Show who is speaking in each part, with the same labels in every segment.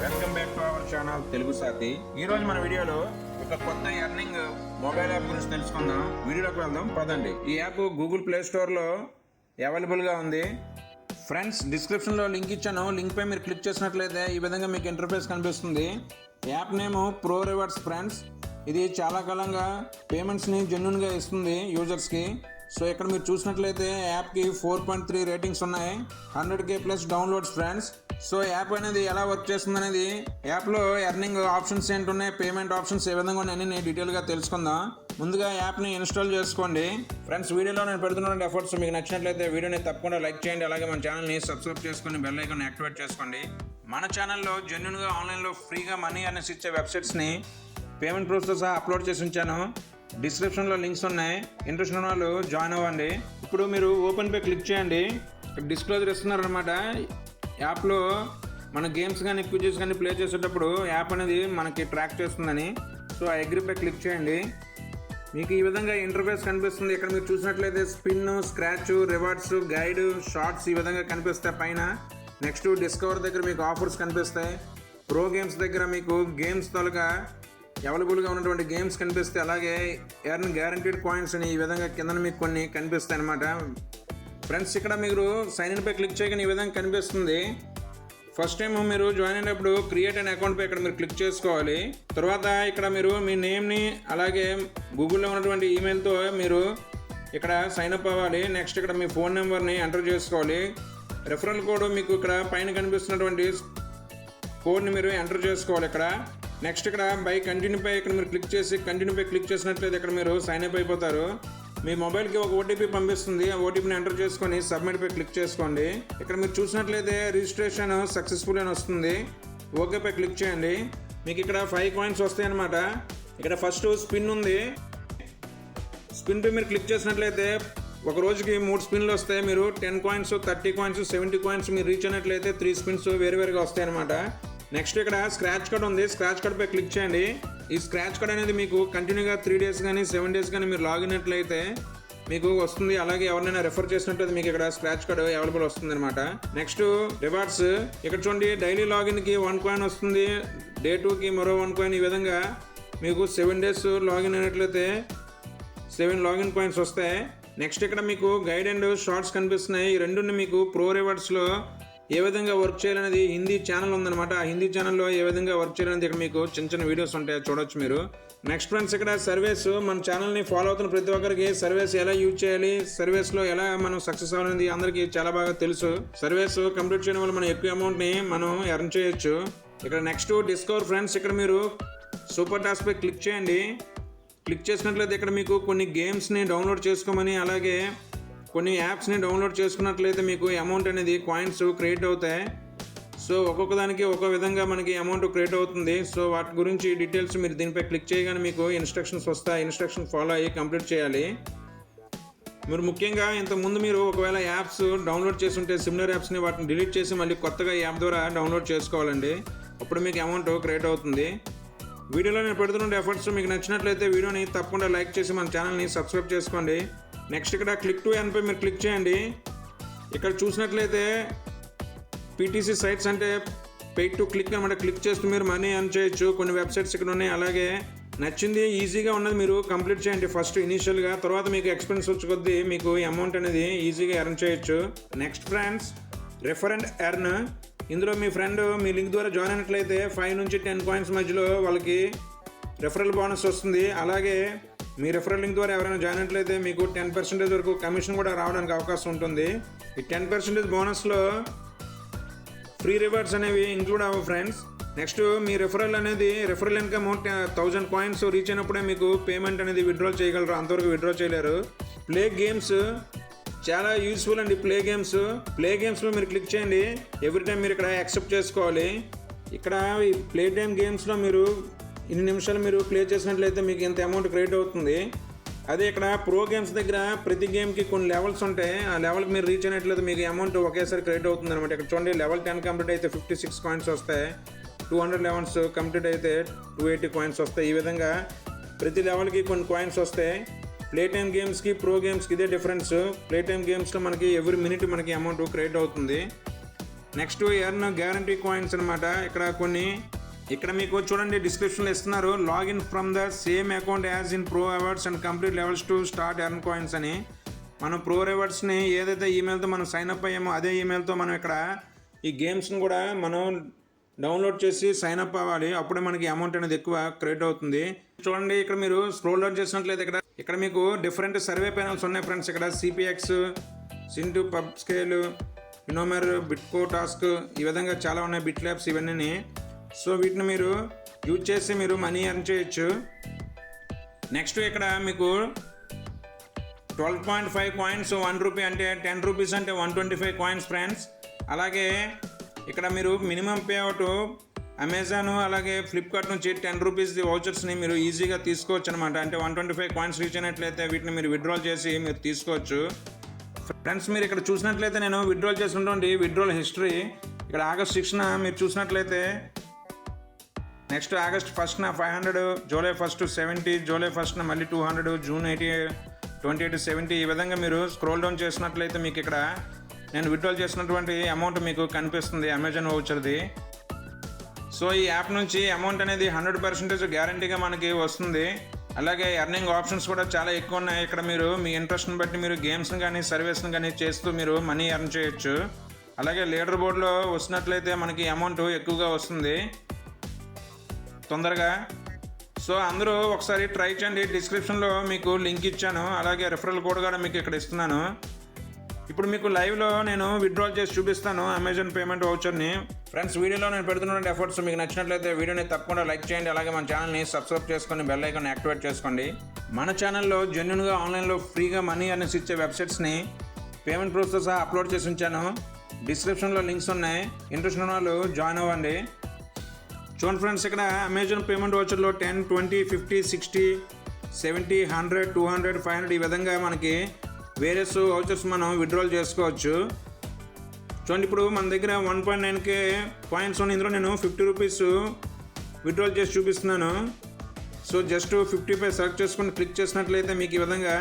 Speaker 1: Welcome back to our channel Telugu Sathi. ఈ రోజు మన వీడియోలో ఒక కొత్త ఎర్నింగ్ మొబైల్ యాప్ గురించి తెలుసుకుందాం. వీడియోలోకి వెళ్దాం పదండి. ఈ యాప్ గూగుల్ ప్లే స్టోర్లో అవైలబుల్గా ఉంది. ఫ్రెండ్స్ డిస్క్రిప్షన్లో లింక్ ఇచ్చాను. లింక్ పై మీరు క్లిక్ చేసినట్లయితే ఈ విధంగా మీకు ఇంటర్ఫేస్ కనిపిస్తుంది. App name pro rewards friends ఇది చాలా కాలంగా పేమెంట్స్ని జెన్యున్గా ఇస్తుంది యూజర్స్కి సో ఇక్కడ మీరు చూసినట్లయితే యాప్కి ఫోర్ పాయింట్ త్రీ రేటింగ్స్ ఉన్నాయి. Hundred K plus downloads friends. So app అనేది ఎలా వర్క్ చేస్తుంది అనేది యాప్లో ఎర్నింగ్ ఆప్షన్స్ ఏంటున్నాయి పేమెంట్ ఆప్షన్స్ ఏ విధంగా ఉన్నాయని నేను డీటెయిల్గా తెలుసుకుందాం. ముందుగా యాప్ని ఇన్స్టాల్ చేసుకోండి. ఫ్రెండ్స్ వీడియోలో నేను పెడుతున్న ఎఫర్ట్స్ మీకు నచ్చినట్లయితే వీడియోని తప్పకుండా లైక్ చేయండి. అలాగే మన ఛానల్ని సబ్స్క్రైబ్ చేసుకొని బెల్ ఐకాన్ యాక్టివేట్ చేసుకోండి. మన ఛానల్లో జెన్యున్గా ఆన్లైన్లో ఫ్రీగా మనీ అనేసి ఇచ్చే వెబ్సైట్స్ని పేమెంట్ ప్రూఫ్తో సహా అప్లోడ్ చేసి ఉంచాను. డిస్క్రిప్షన్లో లింక్స్ ఉన్నాయి. ఇంట్రెస్ట్ ఉన్న వాళ్ళు జాయిన్ అవ్వండి. ఇప్పుడు మీరు ఓపెన్ పే క్లిక్ చేయండి. డిస్క్లోజర్ ఇస్తున్నారనమాట యాప్లో మన గేమ్స్ కానీ క్విజెస్ కానీ ప్లే చేసేటప్పుడు యాప్ అనేది మనకి ట్రాక్ చేస్తుందని. సో ఆ అగ్రిపై క్లిక్ చేయండి. మీకు ఈ విధంగా ఇంటర్ఫేస్ కనిపిస్తుంది. ఇక్కడ మీరు చూసినట్లయితే spin scratch rewards guide shorts ఈ విధంగా కనిపిస్తాయి పైన. నెక్స్ట్ డిస్కవర్ దగ్గర మీకు ఆఫర్స్ కనిపిస్తాయి. ప్రో గేమ్స్ దగ్గర మీకు గేమ్స్ తొలగా అవైలబుల్గా ఉన్నటువంటి గేమ్స్ కనిపిస్తాయి అలాగే ఎర్న్ గ్యారంటీడ్ పాయింట్స్ అని ఈ విధంగా కింద మీకు కొన్ని కనిపిస్తాయి అనమాట ఫ్రెండ్స్ ఇక్కడ మీరు సైన్ ఇన్ పై క్లిక్ చేయగానే ఈ విధంగా కనిపిస్తుంది. ఫస్ట్ టైం మీరు జాయిన్ అయినప్పుడు క్రియేట్ అనే అకౌంట్పై ఇక్కడ మీరు క్లిక్ చేసుకోవాలి. తర్వాత ఇక్కడ మీరు మీ నేమ్ని అలాగే గూగుల్లో ఉన్నటువంటి ఈమెయిల్తో మీరు ఇక్కడ సైన్ అప్ అవ్వాలి. నెక్స్ట్ ఇక్కడ మీ ఫోన్ నెంబర్ని ఎంటర్ చేసుకోవాలి. రెఫరల్ కోడ్ మీకు ఇక్కడ పైన కనిపిస్తున్నటువంటి కోడ్ని మీరు ఎంటర్ చేసుకోవాలి ఇక్కడ. నెక్స్ట్ ఇక్కడ బై కంటిన్యూ పై ఇక్కడ మీరు క్లిక్ చేసి కంటిన్యూ పై క్లిక్ చేసినట్లయితే ఇక్కడ మీరు సైన్ అప్ అయిపోతారు. మీ మొబైల్కి ఒక ఓటీపీ పంపిస్తుంది. ఆ ఓటీపీని ఎంటర్ చేసుకొని సబ్మిట్ పై క్లిక్ చేసుకోండి. ఇక్కడ మీరు చూసినట్లయితే రిజిస్ట్రేషన్ సక్సెస్ఫుల్ అని వస్తుంది. ఓకే పై క్లిక్ చేయండి. మీకు ఇక్కడ ఫైవ్ కాయిన్స్ వస్తాయి అనమాట ఇక్కడ ఫస్ట్ స్పిన్ ఉంది. స్పిన్ పై మీరు క్లిక్ చేసినట్లయితే ఒక రోజుకి మూడు స్పిన్లు వస్తాయి. మీరు ten coins thirty coins seventy coins మీరు రీచ్ అయినట్లయితే త్రీ స్పిన్స్ వేరువేరుగా వస్తాయి అనమాట నెక్స్ట్ ఇక్కడ స్క్రాచ్ కార్డ్ ఉంది. స్క్రాచ్ కార్డ్ పై క్లిక్ చేయండి. ఈ స్క్రాచ్ కార్డ్ అనేది మీకు కంటిన్యూగా త్రీ డేస్ కానీ సెవెన్ డేస్ కానీ మీరు లాగిన్ అయినట్లయితే మీకు వస్తుంది. అలాగే ఎవరినైనా రెఫర్ చేసినట్టు మీకు ఇక్కడ స్క్రాచ్ కార్డ్ అవైలబుల్ వస్తుంది అనమాట నెక్స్ట్ రివార్డ్స్ ఇక్కడ చూడండి డైలీ లాగిన్కి వన్ కాయిన్ వస్తుంది. డే టూకి మరో వన్ కాయిన్ ఈ విధంగా మీకు సెవెన్ డేస్ లాగిన్ అయినట్లయితే సెవెన్ లాగిన్ పాయింట్స్ వస్తాయి. నెక్స్ట్ ఇక్కడ మీకు గైడ్ అండ్ షార్ట్స్ కనిపిస్తున్నాయి. ఈ రెండుని మీకు ప్రో రివార్డ్స్లో ఏ విధంగా వర్క్ చేయాలనేది హిందీ ఛానల్ ఉందన్నమాట. ఆ హిందీ ఛానల్లో ఏ విధంగా వర్క్ చేయాలనేది ఇక్కడ మీకు చిన్న చిన్న వీడియోస్ ఉంటాయి చూడొచ్చు మీరు. నెక్స్ట్ ఫ్రెండ్స్ ఇక్కడ సర్వేస్ మన ఛానల్ని ఫాలో అవుతున్న ప్రతి ఒక్కరికి సర్వేస్ ఎలా యూజ్ చేయాలి సర్వేస్లో ఎలా మనం సక్సెస్ అవ్వాలనేది అందరికీ చాలా బాగా తెలుసు. సర్వేస్ కంప్లీట్ చేయడం వల్ల మనం ఎక్కువ అమౌంట్ని మనం ఎర్న్ చేయొచ్చు. ఇక్కడ నెక్స్ట్ డిస్కవర్ ఫ్రెండ్స్ ఇక్కడ మీరు సూపర్ టాస్క్పై క్లిక్ చేయండి. క్లిక్ చేసినట్లయితే ఇక్కడ మీకు కొన్ని గేమ్స్ని డౌన్లోడ్ చేసుకోమని అలాగే కొన్ని యాప్స్ని డౌన్లోడ్ చేసుకున్నట్లయితే మీకు అమౌంట్ అనేది కాయిన్స్ క్రియేట్ అవుతాయి. సో ఒక్కొక్క దానికి ఒక్కో విధంగా మనకి అమౌంట్ క్రియేట్ అవుతుంది. సో వాటి గురించి డీటెయిల్స్ మీరు దీనిపై క్లిక్ చేయగానే మీకు ఇన్స్ట్రక్షన్స్ వస్తాయి. ఇన్స్ట్రక్షన్ ఫాలో అయ్యి కంప్లీట్ చేయాలి. మీరు ముఖ్యంగా ఇంతకుముందు మీరు ఒకవేళ యాప్స్ డౌన్లోడ్ చేసి ఉంటే సిమిలర్ యాప్స్ని వాటిని డిలీట్ చేసి మళ్ళీ కొత్తగా యాప్ ద్వారా డౌన్లోడ్ చేసుకోవాలండి. అప్పుడు మీకు అమౌంట్ క్రియేట్ అవుతుంది. వీడియోలో నేను పెడుతున్న ఎఫర్ట్స్ మీకు నచ్చినట్లయితే వీడియోని తప్పకుండా లైక్ చేసి మన ఛానల్ని సబ్స్క్రైబ్ చేసుకోండి. నెక్స్ట్ ఇక్కడ క్లిక్ టు ఎన్పై మీరు క్లిక్ చేయండి. ఇక్కడ చూసినట్లయితే పీటీసీ సైట్స్ అంటే పెయిడ్ టు క్లిక్ అనమాట. క్లిక్ చేస్తూ మీరు మనీ అర్న్ చేయొచ్చు. కొన్ని వెబ్సైట్స్ ఇక్కడ ఉన్నాయి. అలాగే నచ్చింది ఈజీగా ఉన్నది మీరు కంప్లీట్ చేయండి ఫస్ట్ ఇనీషియల్గా తర్వాత మీకు ఎక్స్పెన్స్ వచ్చి కొద్దీ మీకు అమౌంట్ అనేది ఈజీగా ఎర్న్ చేయొచ్చు. Next friends refer and earn ఇందులో మీ ఫ్రెండ్ మీ లింక్ ద్వారా జాయిన్ అయినట్లయితే ఫైవ్ నుంచి టెన్ పాయింట్స్ మధ్యలో వాళ్ళకి రెఫరల్ బోనస్ వస్తుంది. అలాగే మీ రెఫరల్ లింక్ ద్వారా ఎవరైనా జాయిన్ అయినట్లయితే మీకు టెన్ పర్సెంటేజ్ వరకు కమిషన్ కూడా రావడానికి అవకాశం ఉంటుంది. ఈ టెన్ పర్సెంటేజ్ బోనస్లో ఫ్రీ రివార్డ్స్ అనేవి ఇంక్లూడ్ అవ్వ ఫ్రెండ్స్ నెక్స్ట్ మీ రెఫరల్ అనేది referral income thousand points reach అయినప్పుడే మీకు పేమెంట్ అనేది విత్డ్రా చేయగలరు. అంతవరకు విత్డ్రా చేయలేరు. ప్లే గేమ్స్ చాలా యూస్ఫుల్ అండి ప్లే గేమ్స్ ప్లే గేమ్స్లో మీరు క్లిక్ చేయండి. ఎవ్రీ టైం మీరు ఇక్కడ యాక్సెప్ట్ చేసుకోవాలి. ఇక్కడ ఈ ప్లే టైమ్ గేమ్స్లో మీరు ఇన్ని నిమిషాలు మీరు ప్లే చేసినట్లయితే మీకు ఇంత అమౌంట్ క్రియేట్ అవుతుంది. అదే ఇక్కడ ప్రో గేమ్స్ దగ్గర ప్రతి గేమ్కి కొన్ని లెవెల్స్ ఉంటాయి. ఆ లెవెల్కి మీరు రీచ్ అయినట్లయితే మీకు అమౌంట్ ఒకేసారి క్రియేట్ అవుతుంది అనమాట ఇక్కడ చూడండి లెవెల్ టెన్ కంప్లీట్ అయితే ఫిఫ్టీ సిక్స్ కాయిన్స్ వస్తాయి. టూ హండ్రెడ్ లెవెల్స్ కంప్లీట్ అయితే టూ ఎయిటీ కాయిన్స్ వస్తాయి. ఈ విధంగా ప్రతి లెవెల్కి కొన్ని కాయిన్స్ వస్తాయి. ప్లే టైమ్ గేమ్స్కి ప్రో గేమ్స్కి ఇదే డిఫరెన్స్ ప్లే టైమ్ గేమ్స్లో మనకి ఎవ్రీ మినిట్ మనకి అమౌంట్ క్రియేట్ అవుతుంది. నెక్స్ట్ ఎర్న్ గ్యారంటీ కాయిన్స్ అనమాట ఇక్కడ కొన్ని ఇక్కడ మీకు చూడండి డిస్క్రిప్షన్లో ఇస్తున్నారు. Login from the same account as in pro awards and complete levels to start earn coins అని. మనం ప్రో రివార్డ్స్ని ఏదైతే ఈమెయిల్తో మనం సైన్ అప్ అయ్యామో అదే ఈమెయిల్తో మనం ఇక్కడ ఈ గేమ్స్ని కూడా మనం డౌన్లోడ్ చేసి సైన్ అప్ అవ్వాలి. అప్పుడే మనకి అమౌంట్ అనేది ఎక్కువ క్రెడిట్ అవుతుంది. చూడండి ఇక్కడ మీరు స్క్రోల్ డౌన్ చేసినట్లయితే ఇక్కడ ఇక్కడ మీకు డిఫరెంట్ సర్వే ప్యానల్స్ ఉన్నాయి ఫ్రెండ్స్ ఇక్కడ సిపిఎక్స్ సింటు పబ్ స్కేల్ ఇనోమర్ బిట్కో టాస్క్ ఈ విధంగా చాలా ఉన్నాయి. బిట్ ల్యాబ్స్ ఇవన్నీ సో వీటిని మీరు యూజ్ చేసి మీరు మనీ ఎర్న్ చేయొచ్చు. నెక్స్ట్ ఇక్కడ మీకు twelve point five coins one rupee అంటే టెన్ రూపీస్ అంటే one twenty five coins friends. అలాగే ఇక్కడ మీరు మినిమం పే అవుట్ అమెజాన్ అలాగే ఫ్లిప్కార్ట్ నుంచి టెన్ రూపీస్ వౌచర్స్ని మీరు ఈజీగా తీసుకోవచ్చు అనమాట అంటే one twenty five coins reach అయినట్లయితే వీటిని మీరు విత్డ్రాల్ చేసి మీరు తీసుకోవచ్చు. ఫ్రెండ్స్ మీరు ఇక్కడ చూసినట్లయితే నేను విత్డ్రాల్ చేసినటువంటి విత్డ్రాల్ హిస్టరీ. ఇక్కడ ఆగస్ట్ సిక్స్న మీరు చూసినట్లయితే next August ఫస్ట్న five hundred July first seventy July ఫస్ట్న మళ్ళీ two hundred June eighty twenty eight seventy ఈ విధంగా మీరు స్క్రోల్ డౌన్ చేసినట్లయితే మీకు ఇక్కడ నేను విత్డ్రాల్ చేసినటువంటి అమౌంట్ మీకు కనిపిస్తుంది అమెజాన్ వౌచర్ది సో ఈ యాప్ నుంచి అమౌంట్ అనేది హండ్రెడ్ పర్సెంటేజ్ గ్యారంటీగా మనకి వస్తుంది. అలాగే ఎర్నింగ్ ఆప్షన్స్ కూడా చాలా ఎక్కువ ఉన్నాయి. ఇక్కడ మీరు మీ ఇంట్రెస్ట్ని బట్టి మీరు గేమ్స్ని కానీ సర్వీస్ని కానీ చేస్తూ మీరు మనీ ఎర్న్ చేయొచ్చు. అలాగే లీడర్ బోర్డులో వస్తున్నట్లయితే మనకి అమౌంట్ ఎక్కువగా వస్తుంది. తొందరగా. సో అందరూ ఒకసారి ట్రై చేయండి. డిస్క్రిప్షన్లో మీకు లింక్ ఇచ్చాను. అలాగే రెఫరల్ కోడ్ కూడా మీకు ఇక్కడ ఇస్తున్నాను. ఇప్పుడు మీకు లైవ్లో నేను విత్డ్రాల్ చేసి చూపిస్తాను అమెజాన్ పేమెంట్ వౌచర్ని. ఫ్రెండ్స్ వీడియోలో నేను పెడుతున్న ఎఫర్ట్స్ మీకు నచ్చినట్లయితే వీడియోని తప్పకుండా లైక్ చేయండి. అలాగే మన ఛానల్ని సబ్స్క్రైబ్ చేసుకొని బెల్ ఐకాన్ యాక్టివేట్ చేసుకోండి. మన ఛానల్లో జెన్యున్గా ఆన్లైన్లో ఫ్రీగా మనీ అనేసి ఇచ్చే వెబ్సైట్స్ని పేమెంట్ ప్రూఫ్తో సహా అప్లోడ్ చేసి ఉంచాను. డిస్క్రిప్షన్లో లింక్స్ ఉన్నాయి. ఇంట్రెస్ట్ ఉన్న వాళ్ళు జాయిన్ అవ్వండి. చూడండి ఫ్రెండ్స్ ఇక్కడ Amazon payment వాచర్లో ten twenty fifty sixty seventy hundred two hundred five hundred ఈ విధంగా మనకి వేరియస్ వౌచర్స్ మనం విడ్రాల్ చేసుకోవచ్చు. చూడండి ఇప్పుడు మన దగ్గర వన్ పాయింట్ నైన్కే పాయింట్స్ ఉన్న ఇందులో నేను ఫిఫ్టీ రూపీస్ విత్డ్రాల్ చేసి చూపిస్తున్నాను. So just fifty five select చేసుకొని క్లిక్ చేసినట్లయితే మీకు ఈ విధంగా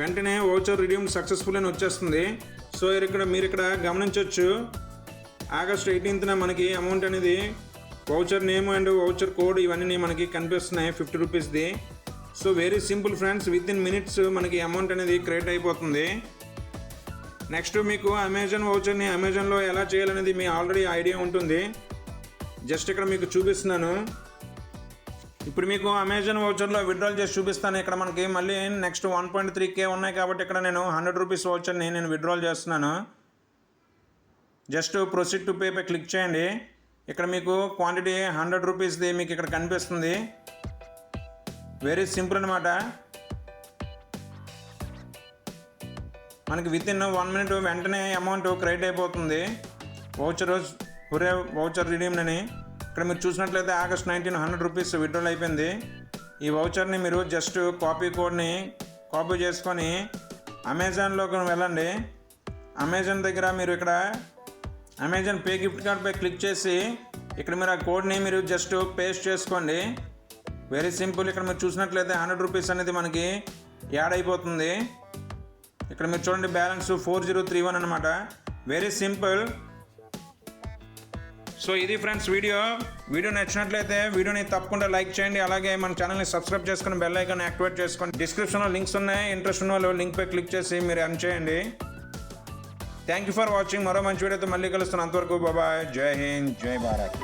Speaker 1: వెంటనే ఓచర్ రిడీమ్ సక్సెస్ఫుల్ అని వచ్చేస్తుంది. సో ఇక్కడ మీరు ఇక్కడ గమనించవచ్చు. ఆగస్ట్ ఎయిటీన్త్న మనకి అమౌంట్ అనేది voucher name and voucher code ఇవన్నీ మనకి కనిపిస్తున్నాయి fifty రూపీస్ది so very simple friends within minutes మనకి అమౌంట్ అనేది క్రియేట్ అయిపోతుంది. నెక్స్ట్ మీకు అమెజాన్ వౌచర్ని అమెజాన్లో ఎలా చేయాలనేది మీ ఆల్రెడీ ఐడియా ఉంటుంది. జస్ట్ ఇక్కడ మీకు చూపిస్తున్నాను. ఇప్పుడు మీకు అమెజాన్ వౌచర్లో విత్డ్రాల్ చేసి చూపిస్తాను. ఇక్కడ మనకి మళ్ళీ next one point three K ఉన్నాయి కాబట్టి ఇక్కడ నేను హండ్రెడ్ రూపీస్ వౌచర్ని నేను విత్డ్రాల్ చేస్తున్నాను. జస్ట్ ప్రొసీడ్ టు పే పై క్లిక్ చేయండి. ఇక్కడ మీకు క్వాంటిటీ హండ్రెడ్ రూపీస్ది మీకు ఇక్కడ కనిపిస్తుంది. వెరీ సింపుల్ అనమాట మనకి విత్ ఇన్ వన్ మినిట్ వెంటనే అమౌంట్ క్రెడిట్ అయిపోతుంది. వౌచర్ హురే వౌచర్ రిడీమ్ అని ఇక్కడ మీరు చూసినట్లయితే August nineteen hundred rupees withdrawal అయిపోయింది. ఈ వౌచర్ని మీరు జస్ట్ కాపీ కోడ్ని కాపీ చేసుకొని అమెజాన్లోకి వెళ్ళండి. అమెజాన్ దగ్గర మీరు ఇక్కడ అమెజాన్ పే గిఫ్ట్ కార్డ్పై క్లిక్ చేసి ఇక్కడ మీరు ఆ కోడ్ని మీరు జస్ట్ పేస్ట్ చేసుకోండి. వెరీ సింపుల్ ఇక్కడ మీరు చూసినట్లయితే హండ్రెడ్ రూపీస్ అనేది మనకి యాడ్ అయిపోతుంది. ఇక్కడ మీరు చూడండి balance four zero three one అనమాట వెరీ సింపుల్ సో ఇది ఫ్రెండ్స్ వీడియో వీడియో నచ్చినట్లయితే వీడియోని తప్పకుండా లైక్ చేయండి. అలాగే మన ఛానల్ని సబ్స్క్రైబ్ చేసుకుని బెల్ ఐకాన్ యాక్టివేట్ చేసుకోండి డిస్క్రిప్షన్లో లింక్స్ ఉన్నాయి. ఇంట్రెస్ట్ ఉన్న వాళ్ళు లింక్ పై క్లిక్ చేసి మీరు ఎర్న్ చేయండి. థ్యాంక్ యూ ఫర్ వాచింగ్ మరో మంచి వీడియోతో మళ్ళీ కలుస్తాను అంతవరకు బాబాయ్ జై హింద్ జై భారత్